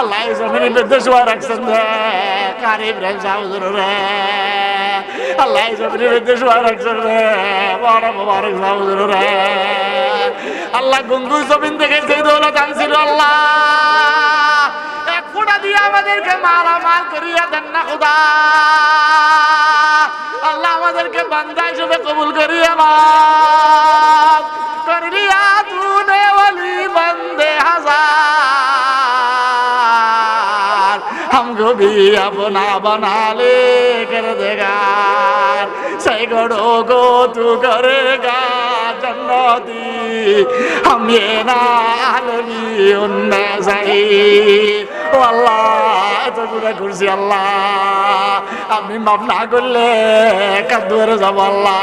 আল্লাহ জমিনের মধ্যে শোয়া রাখছেন কার ইব্রাহিম সাহুজুর রে আল্লাহ জমিনের মধ্যে শোয়া রাখছেন রে বড় মোবারক সাহুজুর রে আল্লাহ গঙ্গু জমিন থেকে যে দৌলত আনছিল আল্লাহ এক দিয়ে আমাদেরকে মালামাল করিয়া দেন না, খুদা। আল্লাহ আমাদেরকে বান্দা হিসেবে কবুল করিয়া নাও। हमको भी अपना बना ले कर देगा सही गड़ो को तू करेगा जन्नती हम ये नालवी उन्ने सही ও আল্লাহ এত গুণা করছি আল্লাহ আপনি মাফ না করলে কান্দুয়ারে যাবো আল্লাহ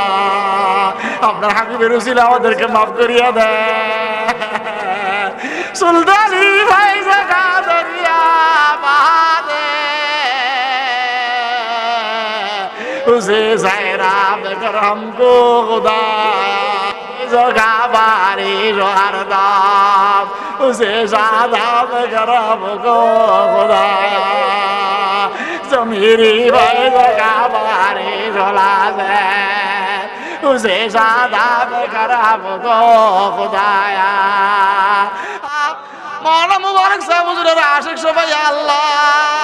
আপনার হাবিবের উচিল আমাদেরকে মাফ করিয়া দেয় সুলতানি ভাই জাগা দরিয়া বুঝে যায় রাম করম গো খুদা জগাবারি জোহার দাম উসে সাধাম করম গো খুদা জমিরি ভাই জগাবারি ঝোলা দেয় উসে সাধাম করম গো খুদায়া মৌলানা মুবারক সাহেব, হুজুরের আশিক সবাই আল্লাহ।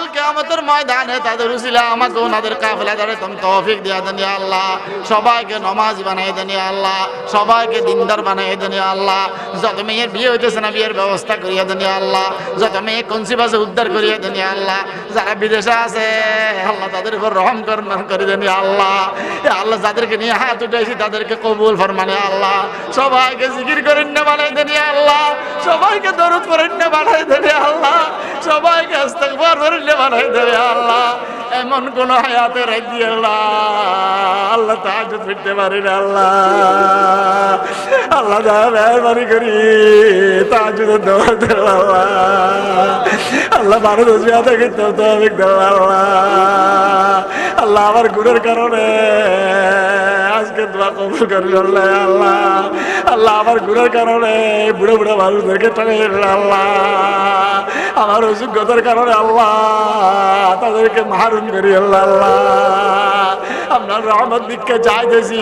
আয় আল্লাহ ময়দানে তাদের উসিলা আমাকে ওনাদের কাফেলা ধরে তুমি তৌফিক দিয়া দেন আল্লাহ। সবাইকে নমাজ বানাই দেন আল্লাহ। সবাইকে দিনদার বানাই দেন আল্লাহ। যত মেয়ের বিয়ে হইতেছে না, বিয়ের ব্যবস্থা করিয়া দেন আল্লাহ। যত মেয়ে কনসিব আছে উদ্ধার করিয়া দেন আল্লাহ। যারা বিদেশে আছে আল্লাহ, তাদের উপর রহম করুন করে দেন আল্লাহ। আল্লাহ, যাদেরকে নিয়ে হাত উঠাইছি, তাদেরকে কবুল ফরমানে আল্লাহ। সবাইকে জিকির করেন না বানাই দেন আল্লাহ। সবাইকে দরদ করেন না বানাই দেন আল্লাহ। না বানাই ইয়া আল্লাহ, এমন কোন হায়াতে রাখি আল্লাহ। আল্লাহ তাহাজ্জুদ ফিরতে পারি না আল্লাহ। আল্লাহ দা মেহরবানি করি তাহাজ্জুদের দোয়া দেন আল্লাহ। আল্লাহ বারো দশ বিয়া থেকে তো তৌফিক আল্লাহ। আল্লাহ আমার গুণের কারণে আজকে দোয়া কবুল করি আল্লাহ আল্লাহ। আল্লাহ, আমার গুণের কারণে বুড়ো বুড়ো মানুষদেরকে টাকা আল্লাহ, আমার অযোগ্যতার কারণে আল্লাহ, তাদেরকে মারুন করি আল্লাহ আল্লাহ। আপনার রহমত দিককে চাইতেছি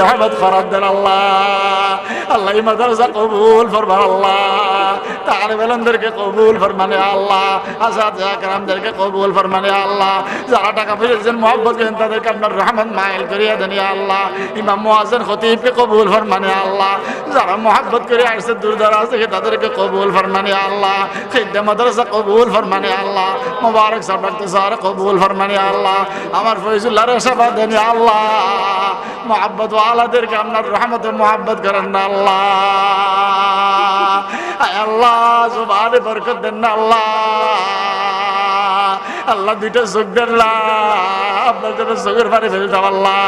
রহমত ফরাদ দেন আল্লাহ। আল্লাহ এই মাদ্রাসা কবুল ফরমান আল্লাহ। তার বেলনদেরকে কবুল ফরমানে আল্লাহ। আসাদ আকরামদেরকে কবুল ফরমানে আল্লাহ। যারা টাকা ফিরেছেন মোহাম্মত করেন তাদেরকে আপনার রহমত মাইল করিয়া দেন আল্লাহ। ইমাম মুয়াজ্জিন খতিবকে কবুল ফরমানে আল্লাহ। যারা মোহাব্বত করে আসছে, দূর দরাজ থেকে তাদেরকে কবুল ফরমানে আল্লাহ। খিদ্দে মাদ্রাসা কবুল ফরমানে আল্লাহ। মোবারক সব ডাক্তার কবুল ফরমানে আল্লাহ। আমার ফয়জুল্লাহর সেবা দেন আল্লাহ। মোহাব্বত ওয়ালাদেরকে আপনার রহমতে মোহাব্বত করেন না আল্লাহ। আল্লাহ, জুবানে বরকত দেন না আল্লাহ। আল্লাহ দুইটা চোখ দেন না। আপনার জন্য চোখের পানি ফেলতাম আল্লাহ।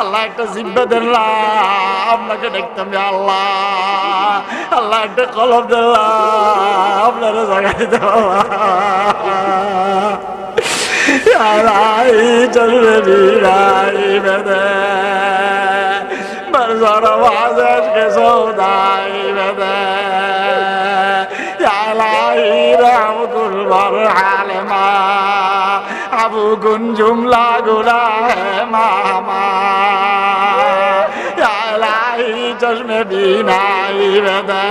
আল্লাহ একটা জিব্বা দেন না। আপনাকে দেখতাম আল্লাহ। আল্লাহ একটা কলম দেন না। আপনারা জায়গা على جنبي راي بدا بزر بعض عشق سوداي بدا يا العير عبد البر علما ابو جنجم لا غلا ماما يا العير چشم بینائی بدا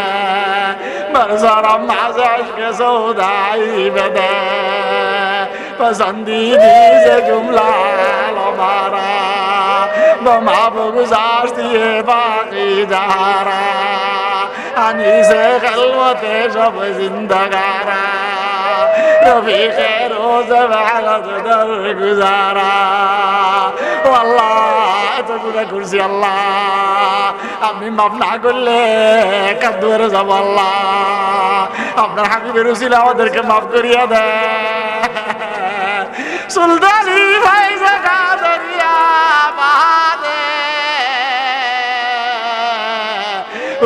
بزر بعض عشق سودائی بدا پسندیدی جملال مرا با ما بگذاشتی باقی دارا انیس خلوت شب زندگارا رفیق روز وحلت در گزارا والله এতগুলো করছি আল্লাহ আমি মাপ না করলে কাদ্দুয়ারে যাব আল্লাহ আপনার হাবিবের উচিল আমাদেরকে মাফ করিয়া দেয় সুলতানি ভাই জাগা দরিয়া বাদে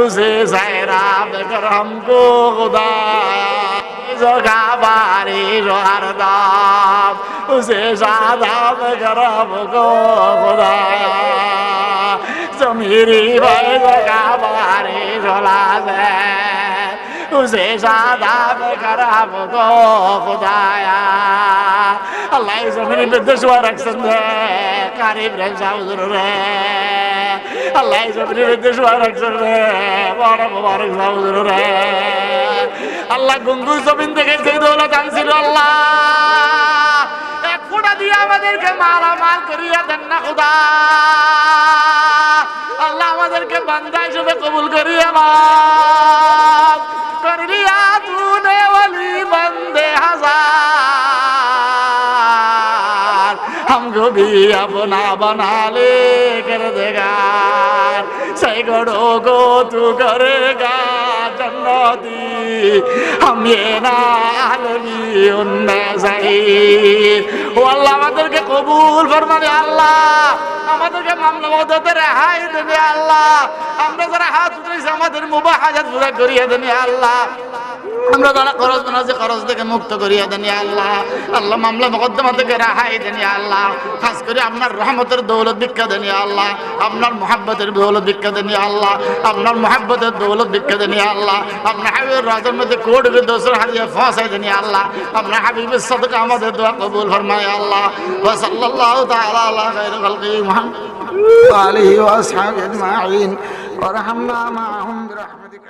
उसे सैराब कर हमको खुदा जगा बारिश हर दाम उसे शादाब कर हमको खुदाया जमीरी भाई जगा बारिश होला से उसे शादाब खराब को खुदाया আল্লাহ জমিনের মধ্যে শোয়া রাখছেন রে কার ইব্রাহিম সাহুজুর রে আল্লাহ জমিনের মধ্যে শোয়া রে বড় মোবারক রে আল্লাহ গঙ্গুর জমিন থেকে সেই দৌলত আনছিল আল্লাহ এক দিয়ে আমাদেরকে মারামাল করিয়া দেন না খুদা আল্লাহ আমাদেরকে বান্দা হিসেবে কবুল করিয়া মা हमको भी अपना बना ले कर देगा सैकड़ों को तू करेगा जन्नती हम ये ना आलमी उनमें सही ও আল্লাহ আমাদেরকে কবুল ফরমানে আল্লাহ আমাদেরকে মামলা মদতে রেহাই দেবে আল্লাহ আমরা যারা হাত উঠেছি আমাদের মুবাহ হাজাত পুরা করিয়ে দেন আল্লাহ আমরা যারা খরচ বানাচ্ছি খরচ থেকে মুক্ত করিয়া দেন ইয়া আল্লাহ আল্লাহ মামলা মকদ্দমা থেকে রেহাই দেন ইয়া আল্লাহ খাস করে আপনার রহমতের দৌলত ভিক্ষা দেন ইয়া আল্লাহ আপনার মোহাব্বতের দৌলত ভিক্ষা দেন ইয়া আল্লাহ আপনার মোহাব্বতের দৌলত ভিক্ষা দেন ইয়া আল্লাহ আপনার হাবিবের রাজের মধ্যে কোট দোসর হারিয়ে ফাঁসাই দেন ইয়া আল্লাহ আপনার হাবিবের সাদকা আমাদের দোয়া কবুল ফরমায় আল্লাহ ওয়া সাল্লাল্লাহু তাআলা আলা খায়রি খালকি মুহাম্মদ وآله وأصحابه أجمعين وارحمنا معهم برحمتك